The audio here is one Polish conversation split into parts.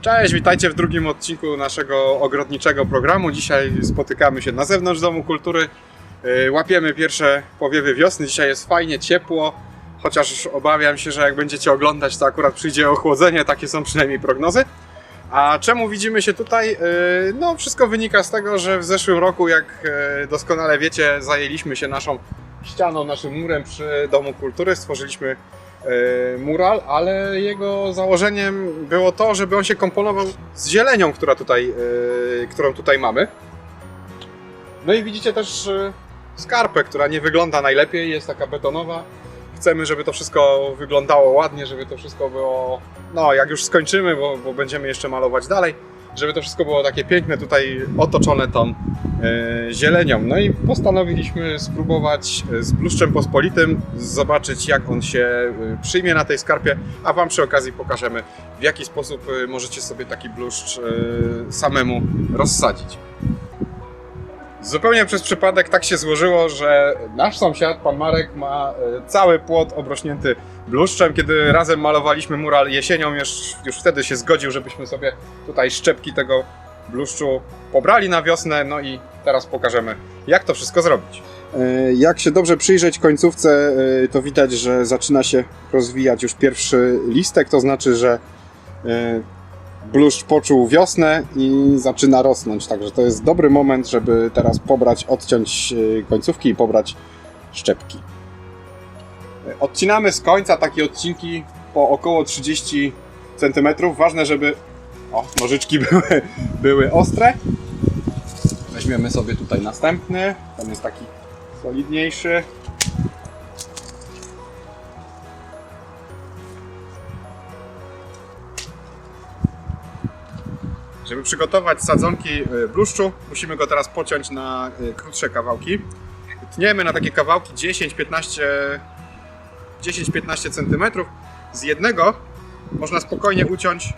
Cześć, witajcie w drugim odcinku naszego ogrodniczego programu. Dzisiaj spotykamy się na zewnątrz Domu Kultury. Yy, Łapiemy pierwsze powiewy wiosny. Dzisiaj jest fajnie, ciepło, chociaż obawiam się, że jak będziecie oglądać, to akurat przyjdzie ochłodzenie. Takie są przynajmniej prognozy. A czemu widzimy się tutaj? Yy, No, wszystko wynika z tego, że w zeszłym roku, jak yy, doskonale wiecie, zajęliśmy się naszą ścianą, naszym murem przy Domu Kultury. Stworzyliśmy mural, ale jego założeniem było to, żeby on się komponował z zielenią, która tutaj, e, którą tutaj mamy. No i widzicie też e, skarpę, która nie wygląda najlepiej, jest taka betonowa. Chcemy, żeby to wszystko wyglądało ładnie, żeby to wszystko było, no jak już skończymy, bo, bo będziemy jeszcze malować dalej, żeby to wszystko było takie piękne, tutaj otoczone tą e, zielenią. No i postanowiliśmy spróbować e, z bluszczem pospolitym, zobaczyć jak on się e, przyjmie na tej skarpie, a Wam przy okazji pokażemy w jaki sposób możecie sobie taki bluszcz samemu rozsadzić. Zupełnie przez przypadek tak się złożyło, że nasz sąsiad, pan Marek, ma e, cały płot obrośnięty bluszczem. Kiedy razem malowaliśmy mural jesienią, już, już wtedy się zgodził, żebyśmy sobie tutaj szczepki tego bluszczu pobrali na wiosnę. No i teraz pokażemy, jak to wszystko zrobić. E, Jak się dobrze przyjrzeć końcówce, e, to widać, że zaczyna się rozwijać już pierwszy listek, to znaczy, że bluszcz poczuł wiosnę i zaczyna rosnąć. Także to jest dobry moment, żeby teraz pobrać, odciąć e, końcówki i pobrać szczepki. Odcinamy z końca takie odcinki po około 30 cm. Ważne, żeby o, nożyczki były, były ostre. Weźmiemy sobie tutaj następny. Ten jest taki solidniejszy. Żeby przygotować sadzonki y, bluszczu, musimy go teraz pociąć na y, krótsze kawałki. Tniemy na takie kawałki 10-15 10-15 cm. Z jednego można spokojnie uciąć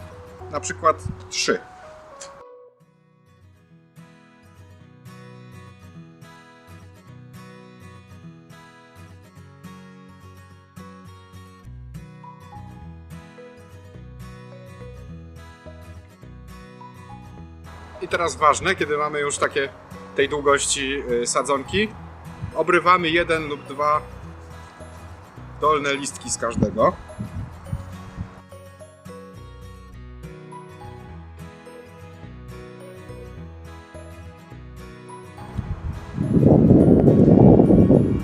na przykład 3. teraz ważne, kiedy mamy już takie tej długości y, sadzonki, obrywamy jeden lub dwa dolne listki z każdego.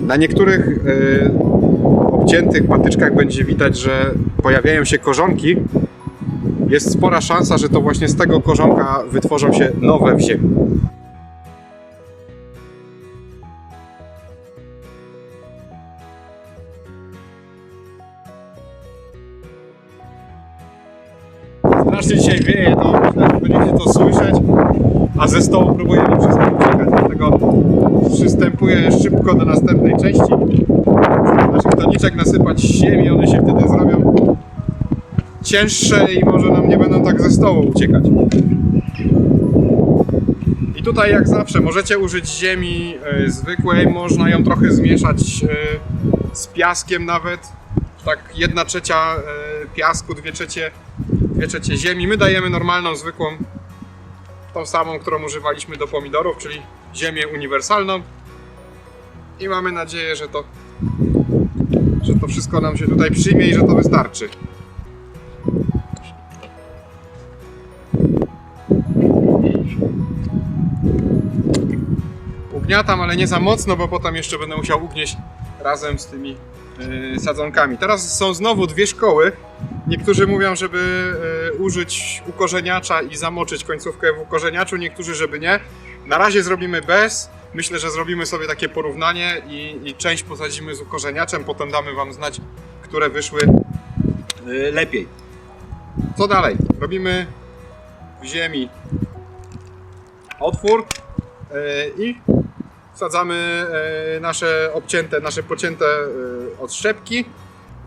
Na niektórych y, obciętych patyczkach będzie widać, że pojawiają się korzonki. Jest spora szansa, że to właśnie z tego korzonka wytworzą się nowe w ziemi. Strasznie dzisiaj wieje, no myślę, że będziecie to słyszeć, a ze stołu próbujemy wszystko uciekać, dlatego przystępuję szybko do następnej części. Naszych toniczek nasypać ziemi, one się wtedy zrobią cięższe i może nam nie będą tak ze stołu uciekać. I tutaj jak zawsze możecie użyć ziemi y, zwykłej, można ją trochę zmieszać y, z piaskiem nawet. Tak jedna trzecia y, piasku, dwie trzecie dwie trzecie ziemi. My dajemy normalną, zwykłą, tą samą, którą używaliśmy do pomidorów, czyli ziemię uniwersalną. I mamy nadzieję, że to, że to wszystko nam się tutaj przyjmie i że to wystarczy. Ugniatam, ale nie za mocno, bo potem jeszcze będę musiał ugnieść razem z tymi yy, sadzonkami. Teraz są znowu dwie szkoły. Niektórzy mówią, żeby y, użyć ukorzeniacza i zamoczyć końcówkę w ukorzeniaczu, niektórzy, żeby nie. Na razie zrobimy bez. Myślę, że zrobimy sobie takie porównanie i, i część posadzimy z ukorzeniaczem, potem damy Wam znać, które wyszły y, lepiej. Co dalej? Robimy w ziemi otwór y, i wsadzamy y, nasze obcięte, nasze pocięte y, odszczepki.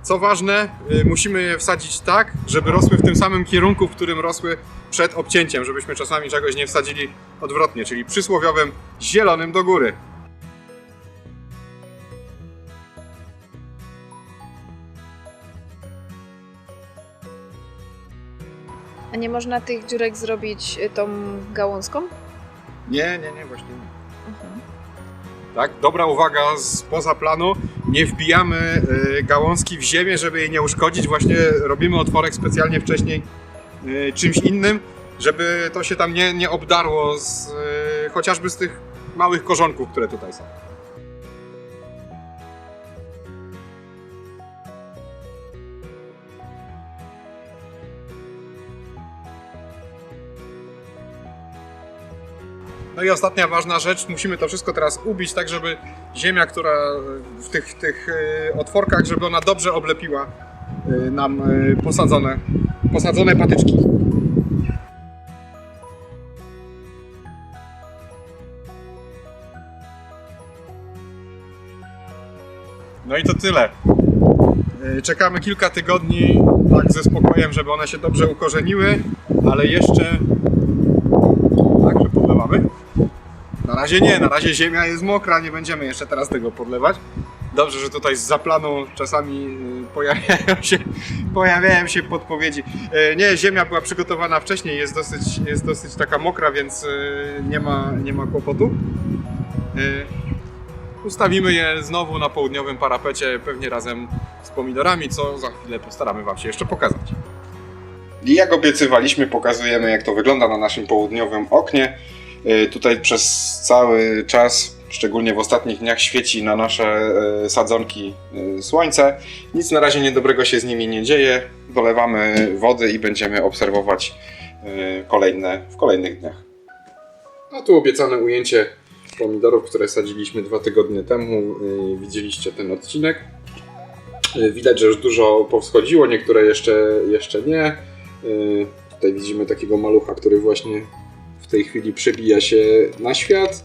Co ważne, y, musimy je wsadzić tak, żeby rosły w tym samym kierunku, w którym rosły przed obcięciem, żebyśmy czasami czegoś nie wsadzili odwrotnie, czyli przysłowiowym zielonym do góry. A nie można tych dziurek zrobić tą gałązką? Nie, nie, nie, właśnie nie. Tak, dobra uwaga spoza planu. Nie wbijamy y, gałązki w ziemię, żeby jej nie uszkodzić. Właśnie robimy otworek specjalnie wcześniej y, czymś innym, żeby to się tam nie, nie obdarło z, y, chociażby z tych małych korzonków, które tutaj są. No i ostatnia ważna rzecz, musimy to wszystko teraz ubić, tak żeby ziemia, która w tych, w tych y, otworkach, żeby ona dobrze oblepiła y, nam y, posadzone, posadzone patyczki. No i to tyle. Czekamy kilka tygodni tak ze spokojem, żeby one się dobrze ukorzeniły, ale jeszcze Na razie nie, na razie ziemia jest mokra, nie będziemy jeszcze teraz tego podlewać. Dobrze, że tutaj z zaplanu czasami y, pojawiają się, pojawiają się podpowiedzi. Y, Nie, ziemia była przygotowana wcześniej, jest dosyć, jest dosyć taka mokra, więc y, nie ma, nie ma kłopotu. Ustawimy je znowu na południowym parapecie, pewnie razem z pomidorami, co za chwilę postaramy Wam się jeszcze pokazać. I jak obiecywaliśmy, pokazujemy jak to wygląda na naszym południowym oknie. Y, Tutaj przez cały czas, szczególnie w ostatnich dniach, świeci na nasze y, sadzonki y, słońce. Nic na razie niedobrego się z nimi nie dzieje. Dolewamy wody i będziemy obserwować kolejne, w kolejnych dniach. A tu obiecane ujęcie pomidorów, które sadziliśmy dwa tygodnie temu. Widzieliście ten odcinek. Widać, że już dużo powschodziło, niektóre jeszcze, jeszcze nie. Tutaj widzimy takiego malucha, który właśnie w tej chwili przebija się na świat.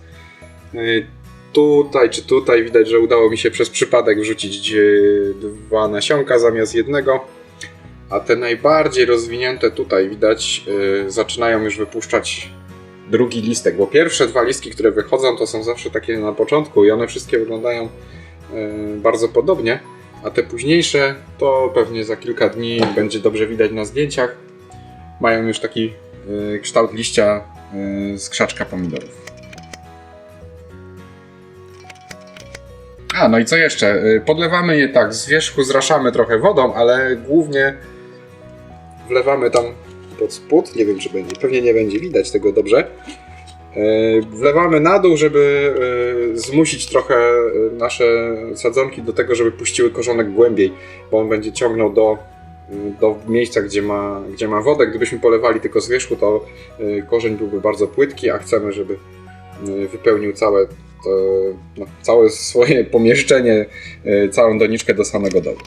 Y, Tutaj czy tutaj widać, że udało mi się przez przypadek wrzucić y, dwa nasionka zamiast jednego. A te najbardziej rozwinięte tutaj widać y, zaczynają już wypuszczać drugi listek, bo pierwsze dwa listki, które wychodzą, to są zawsze takie na początku i one wszystkie wyglądają bardzo podobnie, a te późniejsze to pewnie za kilka dni będzie dobrze widać na zdjęciach. Mają już taki kształt liścia z krzaczka pomidorów. A, no i co jeszcze? Y, Podlewamy je tak, z wierzchu zraszamy trochę wodą, ale głównie wlewamy tam pod spód. Nie wiem, czy będzie, pewnie nie będzie widać tego dobrze. Y, Wlewamy na dół, żeby y, zmusić trochę y, nasze sadzonki do tego, żeby puściły korzonek głębiej, bo on będzie ciągnął do, y, do miejsca, gdzie ma, gdzie ma wodę. Gdybyśmy polewali tylko z wierzchu, to y, korzeń byłby bardzo płytki, a chcemy, żeby y, wypełnił całe, to, no, całe swoje pomieszczenie, y, całą doniczkę do samego dołu.